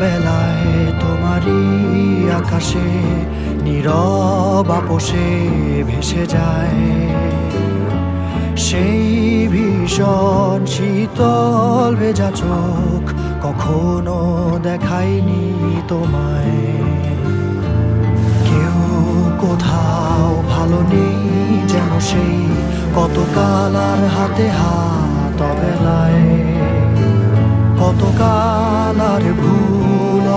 বেলায় তোমারই আকাশে নীরব আপোষে ভেসে যায়। সেই ভীষণ শীতল ভেজা চোখ কখনো দেখায়নি তোমায়। কেউ কোথাও ভালো নেই যেন সেই কত কালার হাতে হাত অবেলায় কত কালার ভুল